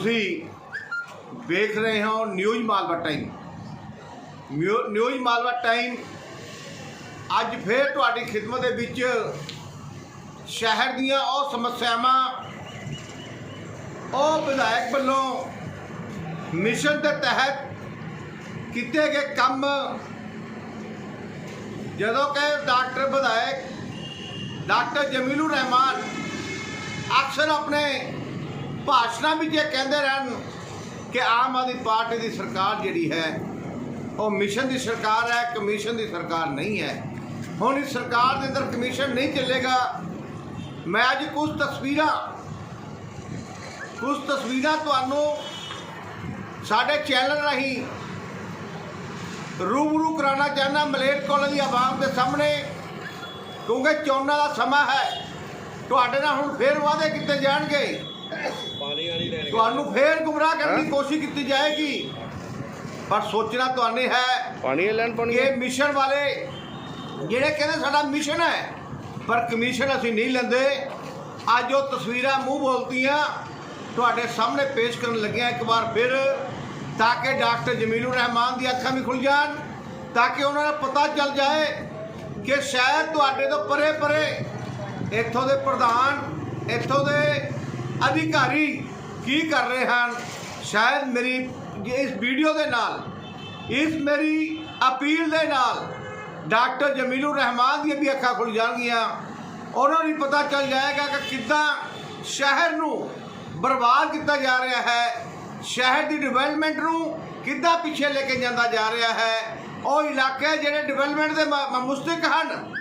ਤੁਸੀਂ ਵੇਖ ਰਹੇ ਹੋ ਨਿਊਜ਼ ਮਾਲਵਾ ਟਾਈਮ। ਮਿਊ- ਨਿਊਜ਼ ਮਾਲਵਾ ਟਾਈਮ ਅੱਜ ਫੇਰ ਤੁਹਾਡੀ ਖਿਦਮਤ ਦੇ ਵਿੱਚ ਸ਼ਹਿਰ ਦੀਆਂ ਉਹ ਸਮੱਸਿਆਵਾਂ, ਉਹ ਵਿਧਾਇਕ ਵੱਲੋਂ ਮਿਸ਼ਨ ਦੇ ਤਹਿਤ ਕੀਤੇ ਗਏ ਕੰਮ ਜਦੋਂ ਕਿ ਡਾਕਟਰ ਵਿਧਾਇਕ ਡਾਕਟਰ ਜਮੀਲੁਰ ਰਹਿਮਾਨ ਅਕਸਰ ਆਪਣੇ ਭਾਸ਼ਣਾਂ ਵਿੱਚ ਇਹ ਕਹਿੰਦੇ ਰਹਿਣ ਕਿ ਆਮ ਆਦਮੀ ਪਾਰਟੀ ਦੀ ਸਰਕਾਰ ਜਿਹੜੀ ਹੈ, ਉਹ ਮਿਸ਼ਨ ਦੀ ਸਰਕਾਰ ਹੈ, ਕਮਿਸ਼ਨ ਦੀ ਸਰਕਾਰ ਨਹੀਂ ਹੈ। ਹੁਣ ਇਸ ਸਰਕਾਰ ਦੇ ਅੰਦਰ ਕਮਿਸ਼ਨ ਨਹੀਂ ਚੱਲੇਗਾ। ਮੈਂ ਅੱਜ ਕੁਝ ਤਸਵੀਰਾਂ ਕੁਝ ਤਸਵੀਰਾਂ ਤੁਹਾਨੂੰ ਸਾਡੇ ਚੈਨਲ ਰਾਹੀਂ ਰੂਬਰੂ ਕਰਾਉਣਾ ਚਾਹੁੰਦਾ ਮਲੇਟ ਕਾਲਜ ਦੀ ਆਵਾਮ ਦੇ ਸਾਹਮਣੇ, ਕਿਉਂਕਿ ਚੋਣਾਂ ਦਾ ਸਮਾਂ ਹੈ। ਤੁਹਾਡੇ ਨਾਲ ਹੁਣ ਫੇਰ ਵਾਅਦੇ ਕੀਤੇ ਜਾਣਗੇ। ਪਾਣੀ ਵਾਲੀ ਲੈਣ ਤੁਹਾਨੂੰ ਫੇਰ ਗੁੰਮਰਾਹ ਕਰਨ ਦੀ ਕੋਸ਼ਿਸ਼ ਕੀਤੀ ਜਾਏਗੀ। ਪਰ ਸੋਚਣਾ ਤੁਹਾਨੂੰ ਹੈ ਪਾਣੀ ਲੈਣ ਪਾਣੀ ਇਹ ਮਿਸ਼ਨ ਵਾਲੇ ਜਿਹੜੇ ਕਹਿੰਦੇ ਸਾਡਾ ਮਿਸ਼ਨ ਹੈ ਪਰ ਕਮਿਸ਼ਨ ਅਸੀਂ ਨਹੀਂ ਲੈਂਦੇ। ਅੱਜ ਉਹ ਤਸਵੀਰਾਂ ਮੂੰਹ ਬੋਲਤੀਆਂ ਤੁਹਾਡੇ ਸਾਹਮਣੇ ਪੇਸ਼ ਕਰਨ ਲੱਗਿਆ ਇੱਕ ਵਾਰ ਫਿਰ ਤਾਂ ਕਿ ਡਾਕਟਰ ਜਮੀਲੁਰ ਰਹਿਮਾਨ ਦੀ ਅੱਖਾਂ ਵੀ ਖੁੱਲ ਜਾਣ ਤਾਂ ਕਿ ਉਹਨਾਂ ਨੂੰ ਪਤਾ ਚੱਲ ਜਾਏ ਕਿ ਸ਼ਾਇਦ ਤੁਹਾਡੇ ਤੋਂ ਪਰੇ ਪਰੇ ਇੱਥੋਂ ਦੇ ਪ੍ਰਧਾਨ ਇੱਥੋਂ ਦੇ ਅਧਿਕਾਰੀ ਕੀ ਕਰ ਰਹੇ ਹਨ? ਸ਼ਾਇਦ ਮੇਰੀ ਇਸ ਵੀਡੀਓ ਦੇ ਨਾਲ, ਇਸ ਮੇਰੀ ਅਪੀਲ ਦੇ ਨਾਲ ਡਾਕਟਰ ਜਮੀਲੁਰ ਰਹਿਮਾਨ ਦੀਆਂ ਵੀ ਅੱਖਾਂ ਖੁੱਲ ਜਾਣਗੀਆਂ। ਉਹਨਾਂ ਨੂੰ ਪਤਾ ਚੱਲ ਜਾਏਗਾ ਕਿ ਕਿੱਦਾਂ ਸ਼ਹਿਰ ਨੂੰ ਬਰਬਾਦ ਕੀਤਾ ਜਾ ਰਿਹਾ ਹੈ। ਸ਼ਹਿਰ ਦੀ ਡਿਵੈਲਪਮੈਂਟ ਨੂੰ ਕਿੱਦਾਂ ਪਿੱਛੇ ਲੈ ਕੇ ਜਾਂਦਾ ਜਾ ਰਿਹਾ ਹੈ। ਉਹ ਇਲਾਕੇ ਜਿਹੜੇ ਡਿਵੈਲਪਮੈਂਟ ਦੇ ਮ- ਮੁਸਤਕ ਹਨ,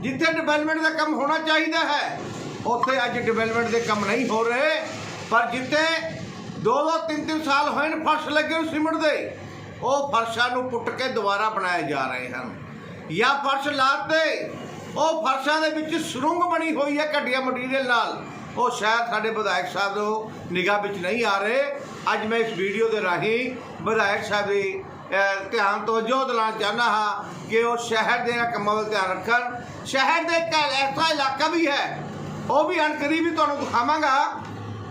ਜਿੱਥੇ ਡਿਵੈਲਪਮੈਂਟ ਦਾ ਕੰਮ ਹੋਣਾ ਚਾਹੀਦਾ ਹੈ ਉੱਥੇ ਅੱਜ ਡਿਵੈਲਪਮੈਂਟ ਦੇ ਕੰਮ ਨਹੀਂ ਹੋ ਰਹੇ ਪਰ ਜਿੱਥੇ ਦੋ ਦੋ ਤਿੰਨ ਤਿੰਨ ਸਾਲ ਹੋਏ ਨੇ ਫਰਸ਼ ਲੱਗੇ ਹੋਏ ਸੀਮਿੰਟ ਦੇ ਉਹ ਫਰਸ਼ਾਂ ਨੂੰ ਪੁੱਟ ਕੇ ਦੁਬਾਰਾ ਬਣਾਏ ਜਾ ਰਹੇ ਹਨ। ਜਾਂ ਫਰਸ਼ ਲਾਤੇ ਉਹ ਫਰਸ਼ਾਂ ਦੇ ਵਿੱਚ ਸੁਰੰਗ ਬਣੀ ਹੋਈ ਹੈ ਘਟੀਆ ਮਟੀਰੀਅਲ ਨਾਲ। ਉਹ ਸ਼ਾਇਦ ਸਾਡੇ ਵਿਧਾਇਕ ਸਾਹਿਬ ਦੇ ਨਿਗਾਹ ਵਿੱਚ ਨਹੀਂ ਆ ਰਹੇ। ਅੱਜ ਮੈਂ ਇਸ ਵੀਡੀਓ ਦੇ ਰਾਹੀਂ ਵਿਧਾਇਕ ਸਾਹਿਬ ਦੀ ਅਹ, ਧਿਆਨ ਤਵੱਜੋ ਦਿਲਾਉਣਾ ਚਾਹੁੰਦਾ ਹਾਂ ਕਿ ਉਹ ਸ਼ਹਿਰ ਦੇ ਕੰਮਾਂ ਵੱਲ ਧਿਆਨ ਰੱਖਣ। ਸ਼ਹਿਰ ਦੇ ਇੱਕ ਐਸਾ ਇਲਾਕਾ ਵੀ ਹੈ ਉਹ ਵੀ ਅਣਕਰੀਬ ਵੀ ਤੁਹਾਨੂੰ ਦਿਖਾਵਾਂਗਾ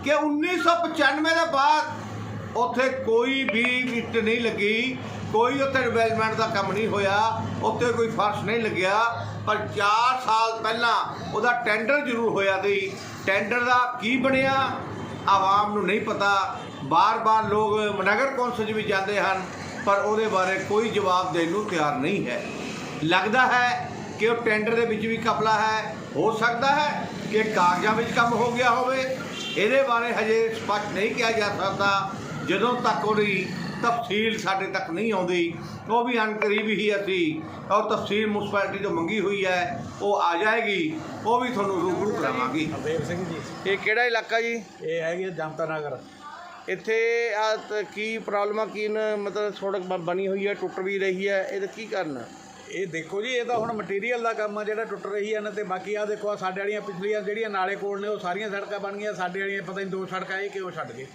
ਕਿ 1995 ਦੇ ਬਾਅਦ ਉੱਥੇ ਕੋਈ ਵੀ ਇੱਟ ਨਹੀਂ ਲੱਗੀ, ਕੋਈ ਉੱਥੇ ਡਿਵੈਲਪਮੈਂਟ ਦਾ ਕੰਮ ਨਹੀਂ ਹੋਇਆ, ਉੱਥੇ ਕੋਈ ਫਰਸ਼ ਨਹੀਂ ਲੱਗਿਆ, ਪਰ 4 ਸਾਲ ਪਹਿਲਾਂ ਉਹਦਾ ਟੈਂਡਰ ਜ਼ਰੂਰ ਹੋਇਆ ਸੀ। ਟੈਂਡਰ ਦਾ ਕੀ ਬਣਿਆ, ਆਵਾਮ ਨੂੰ ਨਹੀਂ ਪਤਾ। ਬਾਰ-ਬਾਰ ਲੋਕ ਨਗਰ ਕੌਂਸਲ 'ਚ ਵੀ ਜਾਂਦੇ ਹਨ, ਪਰ ਉਹਦੇ ਬਾਰੇ ਕੋਈ ਜਵਾਬ ਦੇਣ ਨੂੰ ਤਿਆਰ ਨਹੀਂ ਹੈ। ਲੱਗਦਾ ਹੈ ਕਿ ਉਹ ਟੈਂਡਰ ਦੇ ਵਿੱਚ ਵੀ ਕਪਲਾ ਹੈ। ਹੋ ਸਕਦਾ ਹੈ ਕਿ ਕਾਗਜ਼ਾਂ ਵਿੱਚ ਕੰਮ ਹੋ ਗਿਆ ਹੋਵੇ। ਇਹਦੇ ਬਾਰੇ ਹਜੇ ਸਪਸ਼ਟ ਨਹੀਂ ਕਿਹਾ ਜਾ ਸਕਦਾ। ਜਦੋਂ ਤੱਕ ਉਹਦੀ ਤਫਸੀਲ ਸਾਡੇ ਤੱਕ ਨਹੀਂ ਆਉਂਦੀ ਉਹ ਵੀ ਅਨਕਰੀਬ ਹੀ ਅਸੀਂ ਉਹ ਤਫਸੀਲ ਮੁਨਸਪੈਲਿਟੀ ਤੋਂ ਮੰਗੀ ਹੋਈ ਹੈ ਉਹ ਆ ਜਾਏਗੀ ਉਹ ਵੀ ਤੁਹਾਨੂੰ ਰੂਬਰੂ ਕਰਾਵਾਂਗੇ। ਸਿੰਘ ਜੀ। ਇਹ ਕਿਹੜਾ ਇਲਾਕਾ ਜੀ? ਇਹ ਹੈਗੀ ਹੈ ਜਨਤਾ ਨਗਰ। ਇੱਥੇ ਆ ਕੀ ਪ੍ਰੋਬਲਮਾਂ ਕੀ ਨੇ ਮਤਲਬ ਸੜਕ ਬਣੀ ਹੋਈ ਹੈ ਟੁੱਟ ਵੀ ਰਹੀ ਹੈ ਇਹਦਾ ਕੀ ਕਰਨਾ ਇਹ ਦੇਖੋ ਜੀ ਇਹ ਤਾਂ ਹੁਣ ਮਟੀਰੀਅਲ ਦਾ ਕੰਮ ਆ ਜਿਹੜਾ ਟੁੱਟ ਰਹੀ ਹੈ ਨਾ ਤੇ ਬਾਕੀ ਆ ਦੇਖੋ ਆ ਸਾਡੇ ਵਾਲੀਆਂ ਪਿਛਲੀਆਂ ਜਿਹੜੀਆਂ ਨਾਲੇ ਕੋਲ ਨੇ ਉਹ ਸਾਰੀਆਂ ਸੜਕਾਂ ਬਣ ਗਈਆਂ ਸਾਡੇ ਵਾਲੀਆਂ ਪਤਾ ਨਹੀਂ ਦੋ ਸੜਕਾਂ ਇਹ ਕਿਉਂ ਛੱਡ ਗਏ?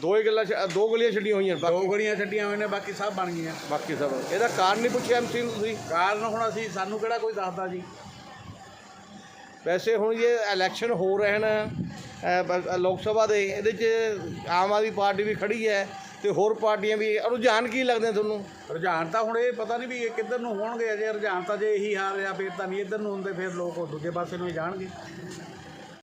ਦੋ ਹੀ ਗੱਲਾਂ ਛ- ਦੋ ਗਲੀਆਂ ਛੱਡੀਆਂ ਹੋਈਆਂ ਦੋ ਬਾਕੀ ਗਲੀਆਂ ਛੱਡੀਆਂ ਹੋਈਆਂ ਨੇ ਬਾਕੀ ਸਭ ਬਣ ਗਈਆਂ। ਬਾਕੀ ਸਭ ਇਹਦਾ ਕਾਰਨ ਨਹੀਂ ਪੁੱਛਿਆ ਐਮਸੀ ਨੂੰ ਤੁਸੀਂ? ਕਾਰਨ ਹੁਣ ਅਸੀਂ ਸਾਨੂੰ ਕਿਹੜਾ ਕੋਈ ਦੱਸਦਾ ਜੀ? ਵੈਸੇ ਹੁਣ ਇਹ ਇਲੈਕਸ਼ਨ ਹੋ ਰਹੇ ਨੇ ਅ, ਬ- ਲੋਕ ਸਭਾ ਦੇ ਇਹਦੇ 'ਚ ਆਮ ਆਦਮੀ ਪਾਰਟੀ ਵੀ ਖੜੀ ਹੈ। ਤੇ ਹੋਰ ਪਾਰਟੀਆਂ ਵੀ ਰੁਝਾਨ ਕੀ ਲੱਗਦੇ ਤੁਹਾਨੂੰ? ਰੁਝਾਨ ਤਾਂ ਹੁਣ ਇਹ ਪਤਾ ਨਹੀਂ ਵੀ ਇਹ ਕਿੱਧਰ ਨੂੰ ਹੋਣਗੇ, ਅਜੇ ਰੁਝਾਨ ਤਾਂ ਜੇ ਇਹੀ ਹਾਲ ਰਿਹਾ, ਫਿਰ ਤਾਂ ਨਹੀਂ ਇੱਧਰ ਨੂੰ ਹੁੰਦੇ, ਫਿਰ ਲੋਕ ਦੂਜੇ ਪਾਸੇ ਨੂੰ ਹੀ ਜਾਣਗੇ।